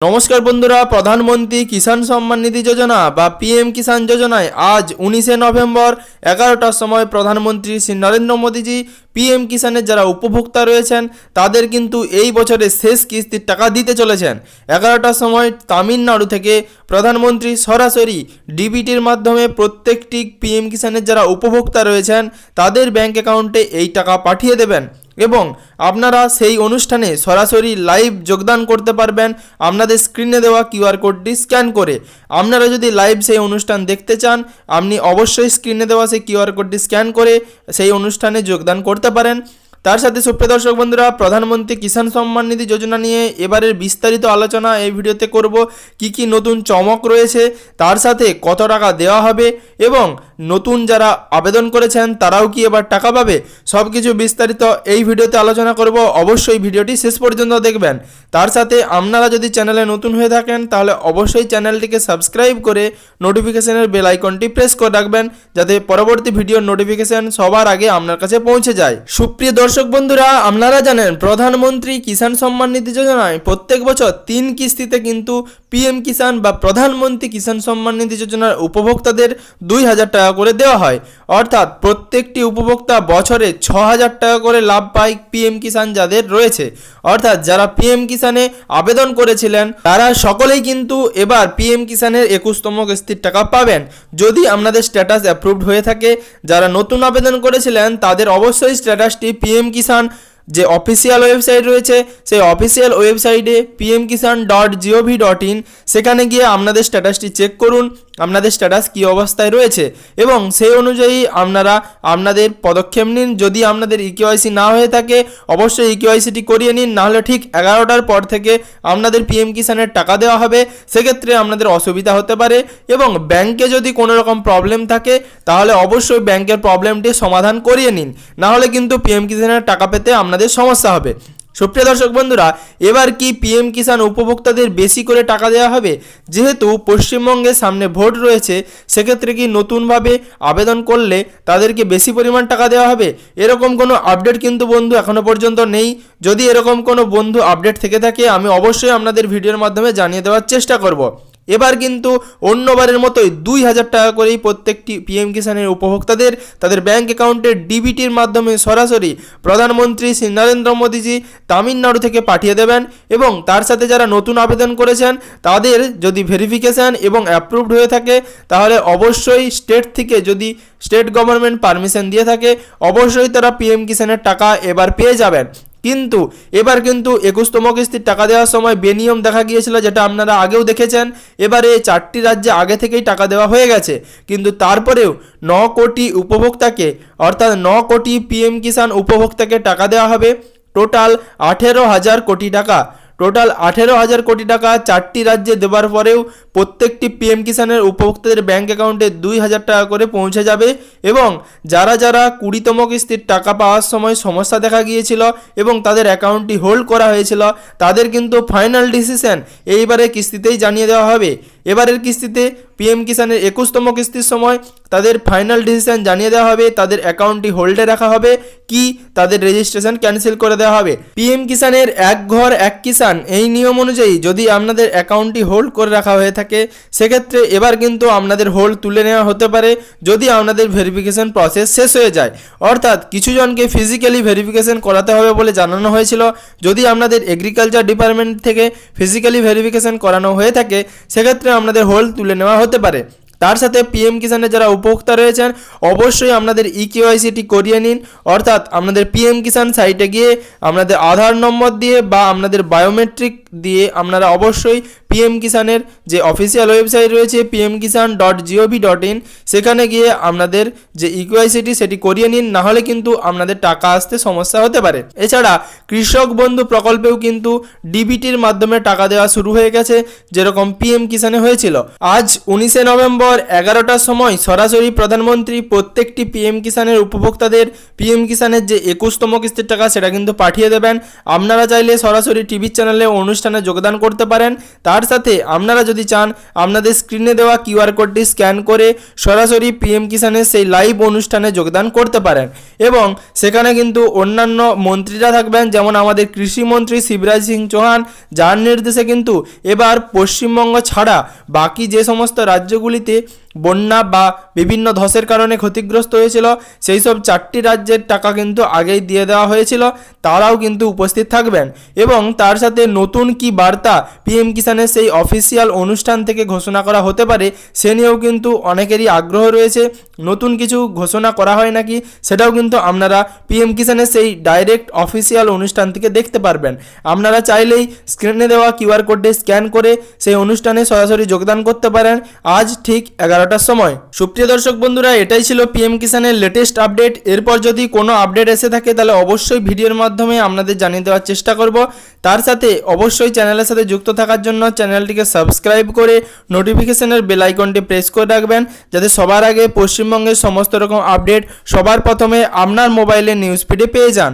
নমস্কার বন্ধুরা, প্রধানমন্ত্রী কিষাণ সম্মান নিধি যোজনা বা পিএম কিষাণ যোজনায় আজ উনিশে নভেম্বর এগারোটার সময় প্রধানমন্ত্রী শ্রী নরেন্দ্র মোদীজি পিএম কিষাণের যারা উপভোক্তা রয়েছেন, তাদের কিন্তু এই বছরের শেষ কিস্তির টাকা দিতে চলেছেন। এগারোটার সময় তামিলনাড়ু থেকে প্রধানমন্ত্রী সরাসরি ডিবিটির মাধ্যমে প্রত্যেকটি পিএম কিষাণের যারা উপভোক্তা রয়েছেন, তাদের ব্যাংক অ্যাকাউন্টে এই টাকা পাঠিয়ে দেবেন। এবং আপনারা সেই অনুষ্ঠানে সরাসরি লাইভ যোগদান করতে পারবেন। আপনাদের স্ক্রিনে দেওয়া কিউআর কোডটি স্ক্যান করে। আপনারা যদি লাইভ সেই অনুষ্ঠান দেখতে চান, আপনি অবশ্যই স্ক্রিনে দেওয়া সেই কিউআর কোডটি স্ক্যান করে সেই অনুষ্ঠানে যোগদান করতে পারেন। তার সাথে সুপ্রিয় দর্শক বন্ধুরা, প্রধানমন্ত্রী কিষাণ সম্মান নিধি যোজনা নিয়ে এবারের বিস্তারিত আলোচনা এই ভিডিওতে করব। কি কি নতুন চমক রয়েছে, তার সাথে কত টাকা দেওয়া হবে এবং নতুন যারা আবেদন করেছেন, তারাও কি এবার টাকা পাবে? সব কিছু বিস্তারিত এই ভিডিওতে আলোচনা করব। অবশ্যই ভিডিওটি শেষ পর্যন্ত দেখবেন। তার সাথে আপনারা যদি চ্যানেলে নতুন হয়ে থাকেন, তাহলে অবশ্যই চ্যানেলটিকে সাবস্ক্রাইব করে নোটিফিকেশনের বেল আইকনটি প্রেস করে রাখবেন, যাতে পরবর্তী ভিডিওর নোটিফিকেশন সবার আগে আপনার কাছে পৌঁছে যায়। সুপ্রিয় দর্শক বন্ধুরা, আপনারা জানেন, প্রধানমন্ত্রী কিষাণ সম্মান নিধি যোজনায় প্রত্যেক বছর তিন কিস্তিতে কিন্তু পিএম কিষাণ বা প্রধানমন্ত্রী কিষাণ সম্মান নিধি যোজনার উপভোক্তাদের দুই হাজার টাকা করে দেওয়া হয়। অর্থাৎ প্রত্যেকটি উপভোক্তা বছরে ছ হাজার টাকা করে লাভ পায় পিএম কিষাণ যাদের রয়েছে। অর্থাৎ যারা পিএম কিষাণে আবেদন করেছিলেন, তারা সকলেই কিন্তু এবার পিএম কিষাণের একুশতম কিস্তির টাকা পাবেন। যদি আপনাদের স্ট্যাটাস অ্যাপ্রুভড হয়ে থাকে, যারা নতুন আবেদন করেছিলেন, তাদের অবশ্যই স্ট্যাটাসটি পিএম কিষাণ যে অফিসিয়াল ওয়েবসাইট রয়েছে, সেই অফিসিয়াল ওয়েবসাইটে PM Kisan dot gov dot in সেখানে গিয়ে আপনাদের স্ট্যাটাসটি চেক করুন, আপনাদের স্ট্যাটাস কী অবস্থায় রয়েছে এবং সেই অনুযায়ী আপনারা আপনাদের পদক্ষেপ নিন। যদি আপনাদের ইকিওআইসি না হয়ে থাকে, অবশ্যই ইকিওআইসিটি করিয়ে নিন, নাহলে ঠিক এগারোটার পর থেকে আপনাদের পিএম কিষাণের টাকা দেওয়া হবে। সেক্ষেত্রে আপনাদের অসুবিধা হতে পারে এবং ব্যাংকে যদি কোনো রকম প্রবলেম থাকে, তাহলে অবশ্যই ব্যাংকের প্রবলেমটি সমাধান করিয়ে নিন। নাহলে কিন্তু পিএম কিষাণের টাকা পেতে আপনাদের সমস্যা হবে। সুপ্রিয় দর্শক বন্ধুরা, এবার কি পিএম কিষাণ উপভোক্তাদের বেশি করে টাকা দেওয়া হবে? যেহেতু পশ্চিমবঙ্গের সামনে ভোট রয়েছে, সেক্ষেত্রে কি নতুনভাবে আবেদন করলে তাদেরকে বেশি পরিমাণ টাকা দেওয়া হবে? এরকম কোনো আপডেট কিন্তু বন্ধু এখনও পর্যন্ত নেই। যদি এরকম কোনো বন্ধু আপডেট থেকে থাকে, আমি অবশ্যই আপনাদের ভিডিওর মাধ্যমে জানিয়ে দেওয়ার চেষ্টা করব। এবার কিন্তু অন্যবারের মতোই দুই হাজার টাকা করেই প্রত্যেকটি পিএম কিষাণের উপভোক্তাদের তাদের ব্যাংক অ্যাকাউন্টে ডিবিটির মাধ্যমে সরাসরি প্রধানমন্ত্রী শ্রী নরেন্দ্র মোদীজি তামিলনাড়ু থেকে পাঠিয়ে দেবেন এবং তার সাথে যারা নতুন আবেদন করেছেন, তাদের যদি ভেরিফিকেশান এবং অ্যাপ্রুভড হয়ে থাকে, তাহলে অবশ্যই স্টেট থেকে যদি স্টেট গভর্নমেন্ট পারমিশন দিয়ে থাকে, অবশ্যই তারা পিএম কিষাণের টাকা এবার পেয়ে যাবেন। কিন্তু এবার কিন্তু একুশতম কিস্তির টাকা দেওয়ার সময় বেনিয়ম দেখা গিয়েছিল, যেটা আপনারা আগেও দেখেছেন। এবারে চারটি রাজ্যে আগে থেকেই টাকা দেওয়া হয়ে গেছে। কিন্তু তারপরেও ন কোটি উপভোক্তাকে, অর্থাৎ ন কোটি পিএম কিষাণ উপভোক্তাকে টাকা দেওয়া হবে। টোটাল আঠেরো হাজার কোটি টাকা। টোটাল আঠেরো হাজার কোটি টাকা চারটি রাজ্যে দেওয়ার পরেও প্রত্যেকটি পিএম কিষাণের উপভোক্তাদের ব্যাঙ্ক অ্যাকাউন্টে দুই হাজার টাকা করে পৌঁছে যাবে এবং যারা যারা কুড়িতম কিস্তির টাকা পাওয়ার সময় সমস্যা দেখা গিয়েছিল এবং তাদের অ্যাকাউন্টটি হোল্ড করা হয়েছিল, তাদের কিন্তু ফাইনাল ডিসিশন এইবারে কিস্তিতেই জানিয়ে দেওয়া হবে। এবারের কিস্তিতে পিএম কিষাণের একুশতম কিস্তির সময় তাদের ফাইনাল ডিসিশন জানিয়ে দেওয়া হবে, তাদের অ্যাকাউন্টটি হোল্ডে রাখা হবে, কি তাদের রেজিস্ট্রেশন ক্যান্সেল করে দেওয়া হবে। পিএম কিষাণের এক ঘর, এক কিষাণ এই নিয়ম অনুযায়ী যদি আপনাদের অ্যাকাউন্টটি হোল্ড করে রাখা হয়ে থাকে, সেক্ষেত্রে এবার কিন্তু আপনাদের হোল্ড তুলে নেওয়া হতে পারে, যদি আপনাদের ভেরিফিকেশন প্রসেস শেষ হয়ে যায়। অর্থাৎ কিছু জনকে ফিজিক্যালি ভেরিফিকেশন করাতে হবে বলে জানানো হয়েছিল। যদি আপনাদের এগ্রিকালচার ডিপার্টমেন্ট থেকে ফিজিক্যালি ভেরিফিকেশন করানো হয়ে থাকে, সেক্ষেত্রে আপনাদের হোল্ড তুলে নেওয়া হতে পারে। তার সাথে পিএম কিষানের যারা উপভোক্তা রয়েছেন, অবশ্যই আপনাদের ই কেওয়াইসিটি করিয়ে নিন। অর্থাৎ আপনাদের পিএম কিষান সাইটে গিয়ে আপনাদের আধার নম্বর দিয়ে বা আপনাদের বায়োমেট্রিক দিয়ে আপনারা অবশ্যই পিএম কিষাণের যে অফিসিয়াল ওয়েবসাইট রয়েছে PM Kisan dot gov dot in সেখানে গিয়ে আপনাদের যে ইকুয়াইসিটি সেটি করিয়ে নিন নাহলে কিন্তু আপনাদের টাকা আসতে সমস্যা হতে পারে। এছাড়া কৃষক বন্ধু প্রকল্পেও কিন্তু ডিবিটির মাধ্যমে টাকা দেওয়া শুরু হয়ে গেছে, যেরকম পিএম কিষাণে হয়েছিল। আজ উনিশে নভেম্বর এগারোটার সময় সরাসরি প্রধানমন্ত্রী প্রত্যেকটি পিএম কিষাণের উপভোক্তাদের পিএম কিষাণের যে একুশতম কিস্তির টাকা, সেটা কিন্তু পাঠিয়ে দেবেন। আপনারা চাইলে সরাসরি টিভি চ্যানেলে অনুষ্ঠানে যোগদান করতে পারেন। তার তার সাথে আপনারা যদি চান, আপনাদের স্ক্রিনে দেওয়া কিউআর কোডটি স্ক্যান করে সরাসরি পিএম কিষানের সেই লাইভ অনুষ্ঠানে যোগদান করতে পারেন। এবং সেখানে কিন্তু অন্যান্য মন্ত্রীরা থাকবেন, যেমন আমাদের কৃষিমন্ত্রী শিবরাজ সিং চৌহান, যার নির্দেশে কিন্তু এবার পশ্চিমবঙ্গ ছাড়া বাকি যে সমস্ত রাজ্যগুলিতে বন্যা বা বিভিন্ন ধসের কারণে ক্ষতিগ্রস্ত হয়েছিল। সেই সব চারটি রাজ্যের টাকা কিন্তু আগেই দিয়ে দেওয়া হয়েছিল। তারাও কিন্তু উপস্থিত থাকবেন। এবং তার সাথে নতুন কি বার্তা পিএম কিষানের সেই অফিসিয়াল অনুষ্ঠান থেকে ঘোষণা করা হতে পারে, সে নিয়েও কিন্তু অনেকেরই আগ্রহ রয়েছে। নতুন কিছু ঘোষণা করা হয় নাকি, সেটাও কিন্তু আপনারা পিএম কিষানের সেই ডাইরেক্ট অফিসিয়াল অনুষ্ঠান থেকে দেখতে পারবেন। আপনারা চাইলেই স্ক্রিনে দেওয়া কিউআর কোডটি স্ক্যান করে সেই অনুষ্ঠানে সরাসরি যোগদান করতে পারেন। আজ ঠিক এগারোটার সময়। সুপ্রিয় দর্শক বন্ধুরা, এটাই ছিল পিএম কিষানের লেটেস্ট আপডেট এরপর যদি কোনো আপডেট এসে থাকে, তাহলে অবশ্যই ভিডিওর মাধ্যমে আপনাদের জানিয়ে দেওয়ার চেষ্টা করব। তার সাথে অবশ্যই চ্যানেলের সাথে যুক্ত থাকার জন্য চ্যানেলটিকে সাবস্ক্রাইব করে নোটিফিকেশনের বেল আইকনটি প্রেস করে রাখবেন, যাতে সবার আগে পশ্চিমবঙ্গের সমস্ত রকম আপডেট সবার প্রথমে আপনার মোবাইলে নিউজ ফিডে পেয়ে যান।